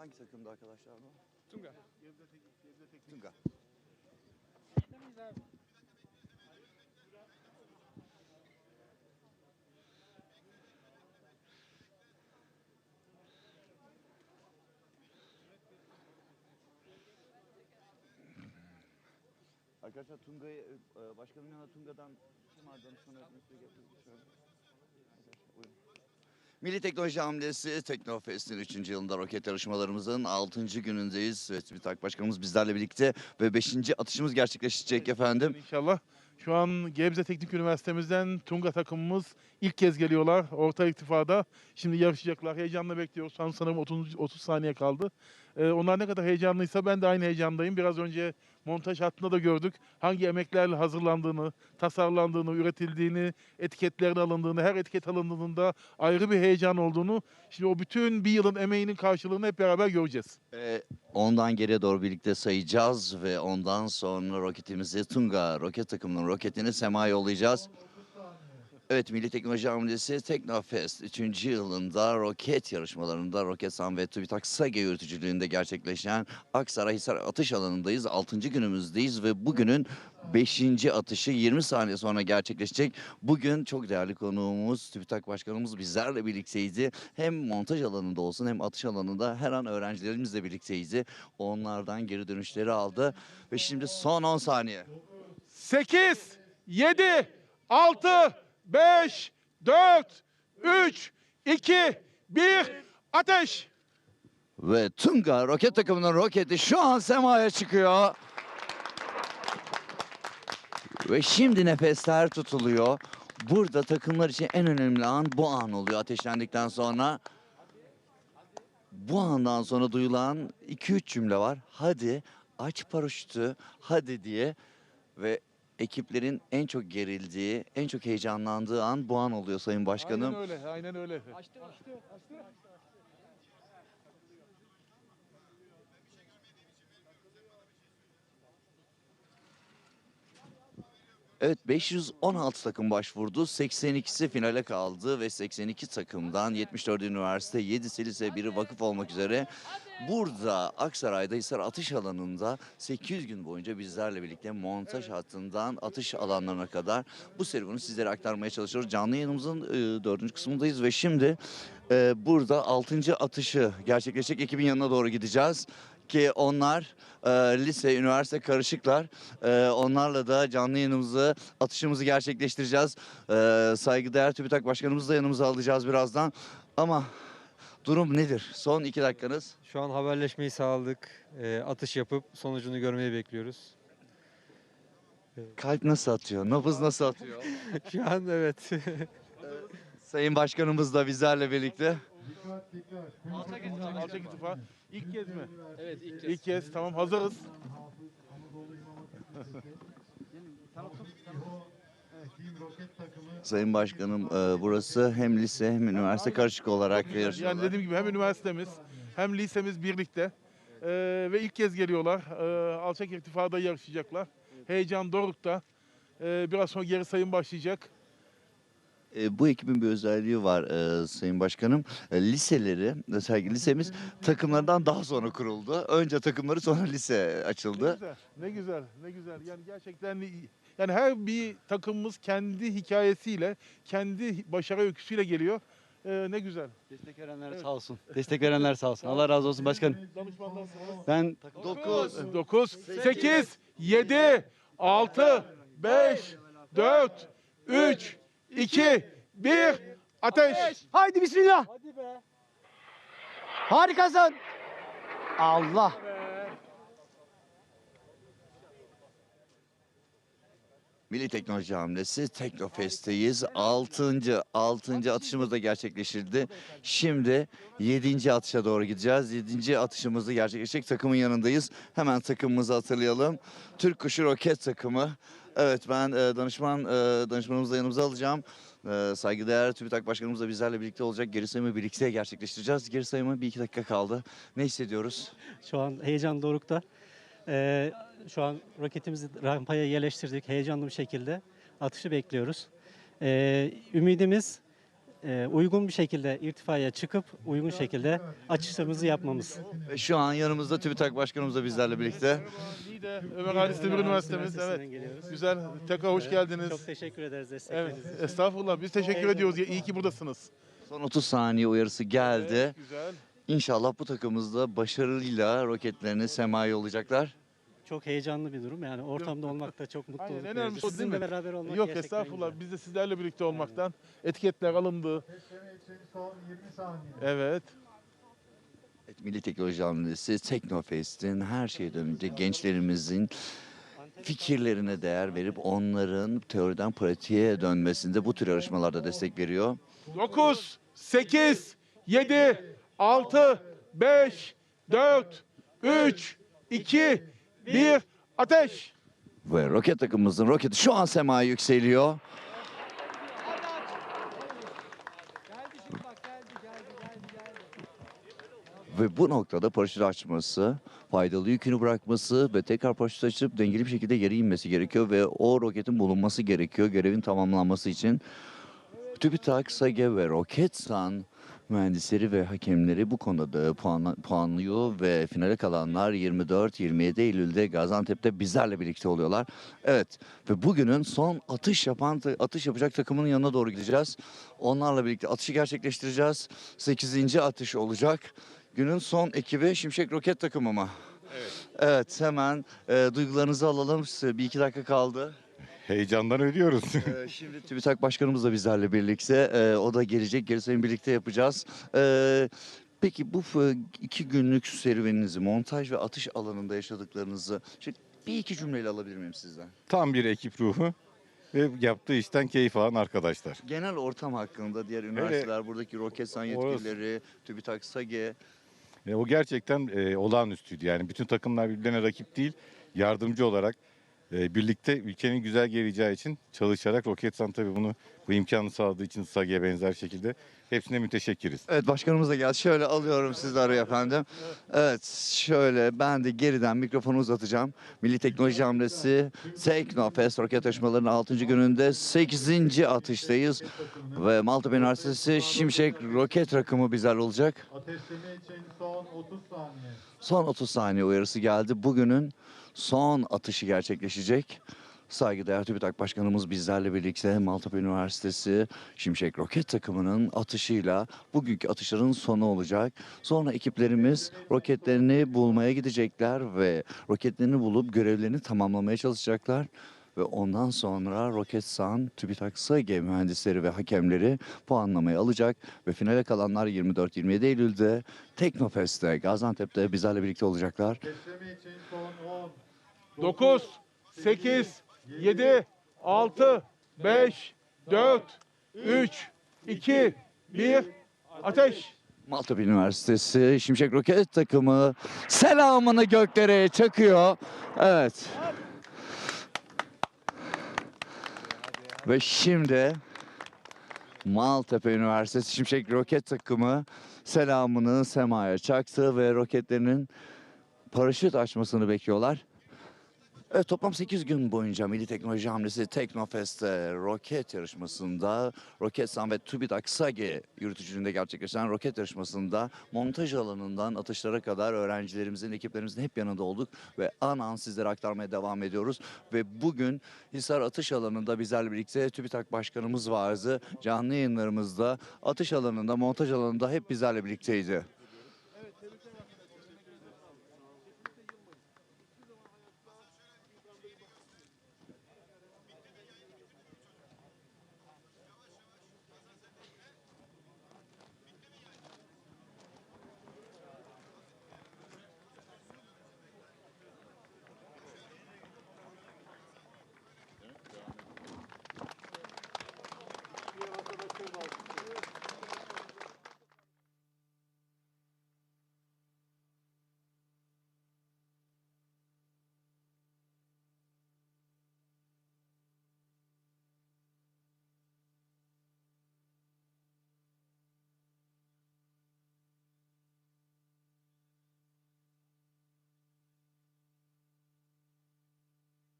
Hangi takımda arkadaşlar bu? Tunga. Tunga. Arkadaşlar Tunga'yı, e, başkanın yanına Tunga'dan kim var danışman öğretmesi getirdik şöyle. Arkadaşlar, buyurun. Milli Teknoloji Hamlesi Teknofest'in 3. yılında roket yarışmalarımızın 6. günündeyiz. Evet, TÜBİTAK Başkanımız bizlerle birlikte ve 5. atışımız gerçekleşecek efendim. İnşallah. Şu an Gebze Teknik Üniversitemizden Tunga takımımız ilk kez geliyorlar orta irtifada. Şimdi yarışacaklar. Heyecanla bekliyoruz. Sanırım 30, 30 saniye kaldı. Ee, onlar ne kadar heyecanlıysa ben de aynı heyecandayım. Biraz önce montaj hattında da gördük. Hangi emeklerle hazırlandığını, tasarlandığını, üretildiğini, etiketlerin alındığını, her etiket alındığında ayrı bir heyecan olduğunu. Şimdi o bütün bir yılın emeğinin karşılığını hep beraber göreceğiz. Ee, ondan geriye doğru birlikte sayacağız ve ondan sonra roketimizi Tunga roket takımının roketini sema yollayacağız. Evet Milli Teknoloji Hamlesi Teknofest 3. yılında roket yarışmalarında Roketsan ve TÜBİTAK SAGE yürütücülüğünde gerçekleşen Aksaray Hisar atış alanındayız. 6. günümüzdeyiz ve bugünün 5. atışı 20 saniye sonra gerçekleşecek. Bugün çok değerli konuğumuz TÜBİTAK Başkanımız bizlerle birlikteydi. Hem montaj alanında olsun hem atış alanında her an öğrencilerimizle birlikteydi. Onlardan geri dönüşleri aldı ve şimdi son 10 saniye. 8, 7, 6, 5, 4, 3, 2, 1, ateş! Ve Tunga roket takımının roketi şu an semaya çıkıyor. Ve şimdi nefesler tutuluyor. Burada takımlar için en önemli an bu an oluyor ateşlendikten sonra. Bu andan sonra duyulan 2-3 cümle var. Hadi aç paraşütü hadi diye ve ekiplerin en çok gerildiği, en çok heyecanlandığı an bu an oluyor Sayın Başkanım. Aynen öyle, aynen öyle. Evet 516 takım başvurdu. 82'si finale kaldı ve 82 takımdan 74 üniversite, 7'si lise, biri vakıf olmak üzere burada Aksaray'da Hisar Atış Alanı'nda 800 gün boyunca bizlerle birlikte montaj hattından atış alanlarına kadar bu serüveni sizlere aktarmaya çalışıyoruz. Canlı yayınımızın e, dördüncü kısmındayız ve şimdi e, burada 6. atışı gerçekleşecek ekibin yanına doğru gideceğiz ki onlar e, lise, üniversite karışıklar. E, onlarla da canlı yayınımızı, atışımızı gerçekleştireceğiz. E, saygıdeğer TÜBİTAK Başkanımızı da yanımıza alacağız birazdan. Ama durum nedir? Son iki dakikanız. Şu an haberleşmeyi sağladık. Ee, atış yapıp sonucunu görmeyi bekliyoruz. Kalp nasıl atıyor? Nabız nasıl atıyor? Şu an evet. Sayın Başkanımız da bizlerle birlikte. Alçak irtifa. İlk kez mi? Evet ilk kez. İlk kez, tamam hazırız. Sayın Başkanım e, burası hem lise hem üniversite karışık olarak Yani yarışıyorlar. dediğim gibi hem üniversitemiz hem lisemiz birlikte Ee, ve ilk kez geliyorlar. Ee, alçak irtifada yarışacaklar. Heyecan dorukta. Ee, biraz sonra geri sayım başlayacak. E, bu ekibin bir özelliği var e, Sayın Başkanım. E, liseleri, mesela lisemiz takımlardan daha sonra kuruldu. Önce takımları sonra lise Ne açıldı. güzel, ne güzel, ne güzel. Yani gerçekten yani her bir takımımız kendi hikayesiyle, kendi başarı öyküsüyle geliyor. Ee, ne güzel. Destek verenler Evet. sağ olsun. Destek verenler sağ olsun. Allah razı olsun başkanım. Sırası. Ben 9, 9, 8, 7, 6, 5, 4, 3, 2, 1, ateş. Haydi bismillah. Hadi be. Harikasın. Allah. Milli Teknoloji Hamlesi Teknofest'teyiz. 6. 6. atışımız da gerçekleştirdi. Şimdi 7. atışa doğru gideceğiz. 7. atışımızı gerçekleşecek takımın yanındayız. Hemen takımımızı hatırlayalım. Türk Kuşu Roket takımı. Evet ben danışman e, danışmanımızı da yanımıza alacağım. E, saygıdeğer TÜBİTAK Başkanımız da bizlerle birlikte olacak. Geri sayımı birlikte gerçekleştireceğiz. Geri sayıma bir iki dakika kaldı. Ne hissediyoruz? Şu an heyecan dorukta. Ee, şu an roketimizi rampaya yerleştirdik heyecanlı bir şekilde. Atışı bekliyoruz. Ümidimiz e, uygun bir şekilde irtifaya çıkıp uygun şekilde açışlarımızı yapmamız. Ve şu an yanımızda TÜBİTAK Başkanımız da bizlerle birlikte. Ömer Halis Demir Üniversitemiz. Evet. geliyoruz. Güzel. Tekrar hoş geldiniz. Çok teşekkür ederiz Evet. destekleriniz için. Estağfurullah. Biz teşekkür ediyoruz. İyi ki buradasınız. Son 30 saniye uyarısı geldi. Evet, güzel. İnşallah bu takımımızda başarıyla roketlerini semaya yollayacaklar. Çok heyecanlı bir durum. Yani ortamda olmak da çok mutluluk Aynen, en verici. önemlisi o değil Sizinle mi? beraber olmak Yok gerçekten estağfurullah. güzel. Biz de sizlerle birlikte olmaktan etiketler alındı. Evet. Evet, Milli Teknoloji Hamlesi, Teknofest'in her şeyden önce gençlerimizin fikirlerine değer verip onların teoriden pratiğe dönmesinde bu tür yarışmalarda destek veriyor. 9, 8, 7, 6, 5, 4, 3, 2, 1, ateş. Ve roket takımımızın roketi şu an semaya yükseliyor. Ve bu noktada paraşüt açması, faydalı yükünü bırakması ve tekrar paraşüt açıp dengeli bir şekilde geri inmesi gerekiyor ve o roketin bulunması gerekiyor görevin tamamlanması için. TÜBİTAK, SAGE ve Roketsan mühendisleri ve hakemleri bu konuda puan, puanlıyor ve finale kalanlar 24-27 Eylül'de Gaziantep'te bizlerle birlikte oluyorlar. Evet ve bugünün son atış yapan atış yapacak takımının yanına doğru gideceğiz. Onlarla birlikte atışı gerçekleştireceğiz. 8. atış olacak. Günün son ekibi Şimşek Roket takımı mı? Evet. Evet hemen e, duygularınızı alalım. Bir iki dakika kaldı. Heyecandan ölüyoruz. Ee, Şimdi TÜBİTAK Başkanımız da bizlerle birlikte. Ee, o da gelecek. Gerisini birlikte yapacağız. Ee, peki bu iki günlük serüveninizi, montaj ve atış alanında yaşadıklarınızı bir iki cümleyle alabilir miyim sizden? Tam bir ekip ruhu ve yaptığı işten keyif alan arkadaşlar. Genel ortam hakkında diğer üniversiteler, buradaki Roketsan yetkilileri, TÜBİTAK, SAGE. E, o gerçekten e, olağanüstüydü. Yani bütün takımlar birbirlerine rakip değil, yardımcı olarak birlikte ülkenin güzel geleceği için çalışarak Roketsan tabii bunu bu imkanı sağladığı için SAGE'ye benzer şekilde hepsine müteşekkiriz. Evet başkanımız da geldi. Şöyle alıyorum araya efendim. Evet şöyle ben de geriden mikrofonu uzatacağım. Milli Teknoloji Hamlesi Teknofest roket taşımalarının 6. gününde 8. atıştayız. Ve Maltepe Üniversitesi Şimşek roket rakımı bizlerle olacak. Ateşleme için son 30 saniye. Son 30 saniye uyarısı geldi. Bugünün son atışı gerçekleşecek. Saygıdeğer TÜBİTAK Başkanımız bizlerle birlikte Maltepe Üniversitesi Şimşek Roket takımının atışıyla bugünkü atışların sonu olacak. Sonra ekiplerimiz roketlerini bulmaya gidecekler ve roketlerini bulup görevlerini tamamlamaya çalışacaklar. Ve ondan sonra Roketsan, TÜBİTAK SAGE mühendisleri ve hakemleri puanlamayı alacak. Ve finale kalanlar 24-27 Eylül'de Teknofest'te, Gaziantep'te bizlerle birlikte olacaklar. Ateşleme için son 10. 9, 8, 7, 6, 5, 4, 3, 2, 1, ateş. Maltepe Üniversitesi Şimşek Roket takımı selamını göklere çakıyor. Evet. Ve şimdi Maltepe Üniversitesi Şimşek Roket takımı selamını semaya çaktı ve roketlerinin paraşüt açmasını bekliyorlar. Evet, toplam 8 gün boyunca Milli Teknoloji Hamlesi Teknofest'te roket yarışmasında Roketsan ve TÜBİTAK SAGE yürütücülüğünde gerçekleşen roket yarışmasında montaj alanından atışlara kadar öğrencilerimizin, ekiplerimizin hep yanında olduk ve an an sizlere aktarmaya devam ediyoruz. Ve bugün Hisar Atış Alanı'nda bizlerle birlikte TÜBİTAK Başkanımız vardı. Canlı yayınlarımızda atış alanında, montaj alanında hep bizlerle birlikteydi.